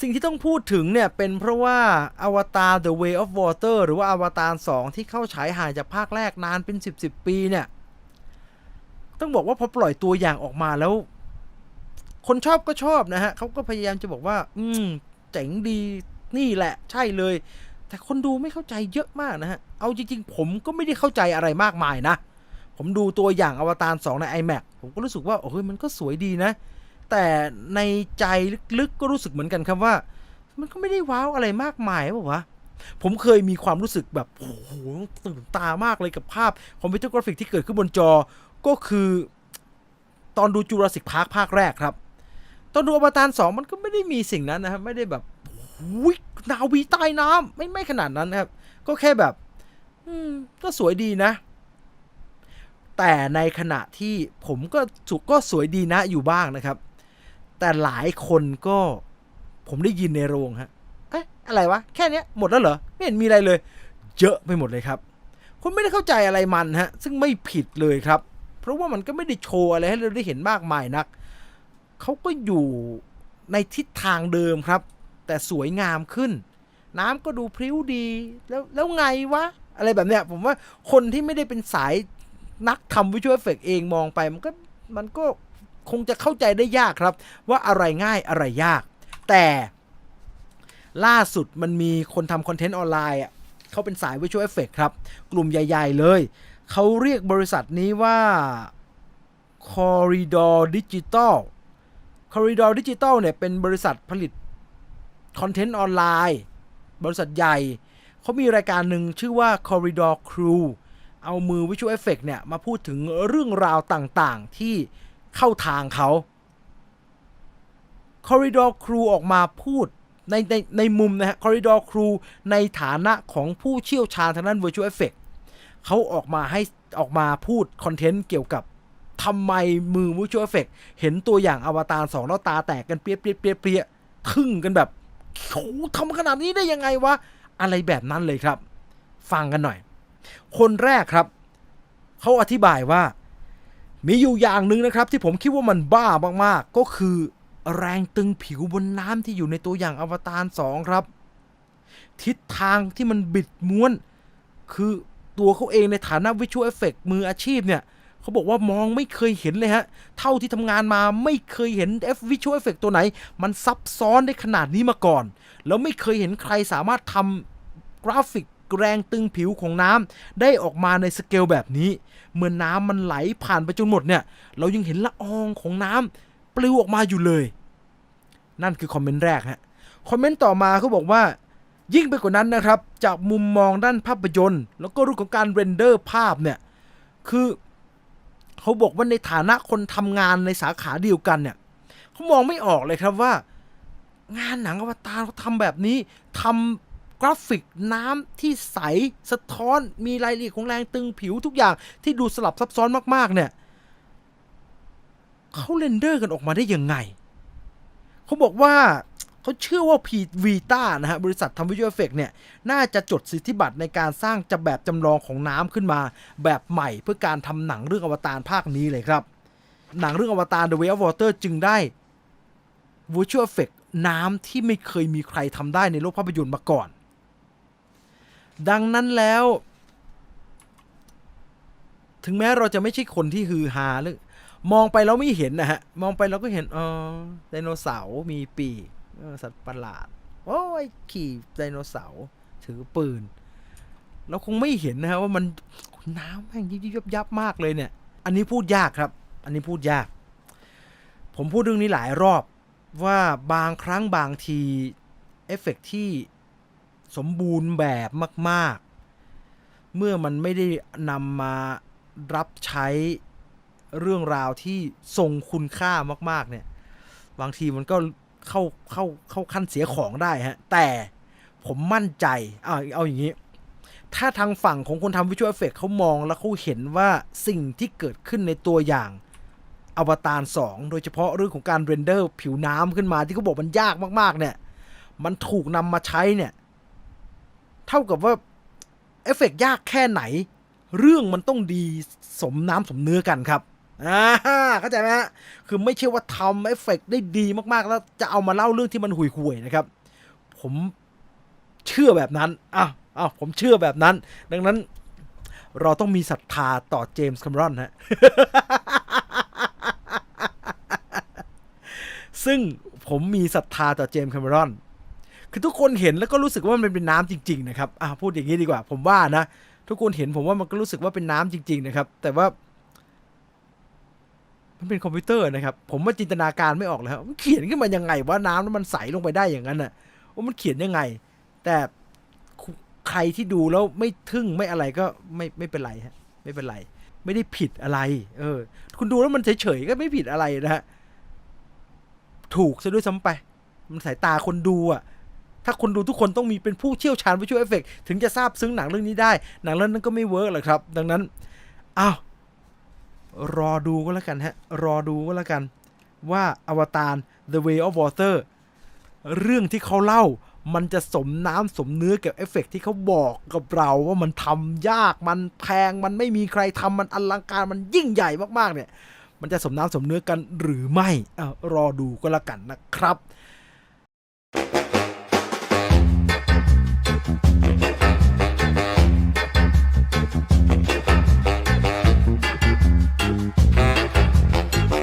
สิ่งที่ต้องพูดถึงเนี่ย เป็นเพราะว่าอวตาร The Way of Water หรือว่าอวตาร 2 ที่เข้าฉายห่างจากภาคแรกนานเป็น 10 10 ปีเนี่ย ต้องบอกว่าพอปล่อยตัวอย่างออกมาแล้ว คนชอบก็ชอบนะฮะเขาก็พยายามจะบอกว่า อืม เจ๋งดีนี่แหละ ใช่เลย แต่คนดูไม่เข้าใจเยอะมากนะฮะ เอาจริงๆ ผมก็ไม่ได้เข้าใจอะไรมากมายนะ ผมดูตัวอย่างอวตาร 2 ใน iMac ผมก็รู้สึกว่าโอ้ยมันก็สวยดีนะ แต่ในใจลึกๆก็รู้สึกเหมือนกันครับว่า มันก็ไม่ได้ว้าวอะไรมากมายป่าวะผมเคยมีความรู้สึกแบบโอ้โหตื่นตามากเลยกับภาพคอมพิวเตอร์กราฟิกที่เกิดขึ้นบนจอก็คือตอนดูจูราสสิกพาร์คภาคแรกครับ ตอนดูอวตารสองมันก็ไม่ได้มีสิ่งนั้นนะครับ ไม่ได้แบบวินาวีใต้น้ำไม่ไม่ขนาดนั้นนะครับ ก็แค่แบบ อืมก็สวยดีนะ แต่ในขณะที่ผมก็สุก็สวยดีนะอยู่บ้างนะครับ แต่หลายคนก็ผมได้ยินในโรงฮะเอ๊ะอะไรวะ แค่นี้หมดแล้วเหรอ ไม่เห็นมีอะไรเลย เยอะไปหมดเลยครับ คุณไม่ได้เข้าใจอะไรมันฮะ ซึ่งไม่ผิดเลยครับ เพราะว่ามันก็ไม่ได้โชว์อะไรให้เราได้เห็นมากมายนัก เขาก็อยู่ในทิศทางเดิมครับ แต่สวยงามขึ้น น้ำก็ดูพริ้วดี แล้วแล้วไงวะ อะไรแบบเนี้ย ผมว่าคนที่ไม่ได้เป็นสายนักทำวิชวลเอฟเฟกเองมองไปมันก็มันก็ คงจะเข้าใจได้ยากครับ ว่าอะไรง่ายอะไรยาก แต่ล่าสุดมันมีคนทำคอนเทนต์ออนไลน์อะเขาเป็นสายวิชวลเอฟเฟกครับ กลุ่มใหญ่ ๆ เลย เขาเรียกบริษัทนี้ว่า Corridor Digital Corridor Digital เนี่ยเป็นบริษัทผลิตคอนเทนต์ออนไลน์ บริษัทใหญ่ เขามีรายการหนึ่งชื่อว่า Corridor Crew เอามือ Visual Effect เนี่ยมาพูดถึงเรื่องราวต่างๆ ที่ เข้าทางเขา Corridor Crew ออกมาพูดในในในมุมนะฮะ Corridor Crew ในฐานะของผู้เชี่ยวชาญทางด้าน Virtual Effect เขาออกมาให้ออกมาพูดคอนเทนต์เกี่ยวกับทำไมมือ Virtual Effect เห็นตัวอย่างอวตารสองแล้วตาแตกกันเปรี้ยเปียเปียเปียทึ่งกันแบบโอ้โหทำขนาดนี้ได้ยังไงวะ อะไรแบบนั้นเลยครับ ฟังกันหน่อย คนแรกครับ เขาอธิบายว่า มีอยู่อย่างหนึ่งนะครับที่ผมคิดว่ามันบ้ามากๆ ก็คือแรงตึงผิวบนน้ำที่อยู่ในตัวอย่างอวตาร2ครับ ทิศทางที่มันบิดม้วน คือตัวเขาเองในฐานะวิชวลเอฟเฟกมืออาชีพเนี่ยเขาบอกว่ามองไม่เคยเห็นเลยฮะ เท่าที่ทำงานมาไม่เคยเห็น F Visual Effect ตัวไหน มันซับซ้อนได้ขนาดนี้มาก่อน แล้วไม่เคยเห็นใครสามารถทำกราฟิก แรงตึงผิวของน้ำได้ออกมาในสเกลแบบนี้ เมื่อน้ำมันไหลผ่านไปจนหมดเนี่ย เรายังเห็นละอองของน้ำปลิวออกมาอยู่เลย นั่นคือคอมเมนต์แรกฮะคอมเมนต์ต่อมาเขาบอกว่ายิ่งไปกว่านั้นนะครับ จากมุมมองด้านภาพยนตร์ แล้วก็รื่องของการเรนเดอร์ภาพเนี่ย คือเขาบอกว่าในฐานะคนทำงานในสาขาเดียวกันเนี่ยเขามองไม่ออกเลยครับว่า งานหนังอวตารเขาทำแบบนี้ทำ กราฟิกน้ำที่ใสสะท้อนมีรายละเอียดของแรงตึงผิวทุกอย่างที่ดูสลับซับซ้อนมากๆเนี่ยเขาเรนเดอร์กันออกมาได้ยังไง เขาบอกว่าเขาเชื่อว่าพีวีต้านะฮะบริษัททำวิชวลเอฟเฟกเนี่ย น่าจะจดสิทธิบัตรในการสร้างจะแบบจำลองของน้ำขึ้นมา แบบใหม่เพื่อการทำหนังเรื่องอวตารภาคนี้เลยครับ หนังเรื่องอวตาร The Way of Water จึงได้ Virtual Effect น้ำที่ไม่เคยมีใครทำได้ในโลกภาพยนตร์มาก่อน ดังนั้นแล้ว ถึงแม้เราจะไม่ใช่คนที่ฮือฮาเรื่อมองไปแล้วไม่เห็นนะฮะ มองไปเราก็เห็นอ๋อไดโนเสาร์มีปีกสัตว์ประหลาดโอ้ยขี่ไดโนเสาร์ถือปืน เราคงไม่เห็นนะฮะว่ามันน้ำแม่งยิบยับยับมากเลยเนี่ย อันนี้พูดยากครับ อันนี้พูดยาก ผมพูดเรื่องนี้หลายรอบว่าบางครั้งบางทีเอฟเฟกต์ที่ สมบูรณ์แบบมาก ๆ เมื่อมันไม่ได้นำมารับใช้เรื่องราวที่ทรงคุณค่ามาก ๆ เนี่ย บางทีมันก็เข้าเข้าเข้าขั้นเสียของได้ฮะ แต่ผมมั่นใจเอาเอาอย่างนี้ ถ้าทางฝั่งของคนทำวิชวลเอฟเฟกเขามองแล้วเขาเห็นว่าสิ่งที่เกิดขึ้นในตัวอย่างอวตาร2 โดยเฉพาะเรื่องของการเรนเดอร์ผิวน้ำขึ้นมาที่เขาบอกมันยากมาก ๆ เนี่ย มันถูกนำมาใช้เนี่ย เท่ากับว่าเอฟเฟกยากแค่ไหน เรื่องมันต้องดีสมน้ำสมเนื้อกันครับอ่าเข้าใจไหมฮะคือไม่ใช่ว่าทำเอฟเฟกต์ได้ดีมากๆ แล้วจะเอามาเล่าเรื่องที่มันห่วยๆนะครับ ผมเชื่อแบบนั้นอะอะผมเชื่อแบบนั้น ดังนั้นเราต้องมีศรัทธาต่อเจมส์แคมรอนฮะซึ่งผมมีศรัทธาต่อเจมส์แคมรอน คือทุกคนเห็นแล้วก็รู้สึกว่ามันเป็นน้ำจริง ๆ นะครับอะพูดอย่างนี้ดีกว่า ผมว่านะ ทุกคนเห็นผมว่ามันก็รู้สึกว่าเป็นน้ำจริง ๆ นะครับ แต่ว่า มันเป็นคอมพิวเตอร์นะครับ ผมว่าจินตนาการไม่ออกเลยครับมันเขียนขึ้นมายังไงว่าน้ำแล้วมันใสลงไปได้อย่างนั้นน่ะว่ามันเขียนยังไง แต่ใครที่ดูแล้วไม่ทึ่งไม่อะไรก็ไม่ไม่เป็นไรฮะ ไม่เป็นไร ไม่ได้ผิดอะไร เออ คุณดูแล้วมันเฉยๆก็ไม่ผิดอะไรนะฮะถูกซะด้วยซ้ำไป มันสายตาคนดูอะ ถ้าคนดูทุกคนต้องมีเป็นผู้เชี่ยวชาญวิชวลเอฟเฟกถึงจะทราบซึ้งหนังเรื่องนี้ได้ หนังเรื่องนั้นก็ไม่เวิร์กหรอกครับ ดังนั้นอ้าวรอดูก็แล้วกันฮะ รอดูก็แล้วกัน ว่าอวตาร The Way of Water เรื่องที่เขาเล่ามันจะสมน้ำสมเนื้อกับเอฟเฟกต์ที่เขาบอกกับเราว่ามันทำยากมันแพงมันไม่มีใครทำมันอลังการมันยิ่งใหญ่มากๆเนี่ย มันจะสมน้ำสมเนื้อกันหรือไม่อารอดูก็แล้วกันนะครับ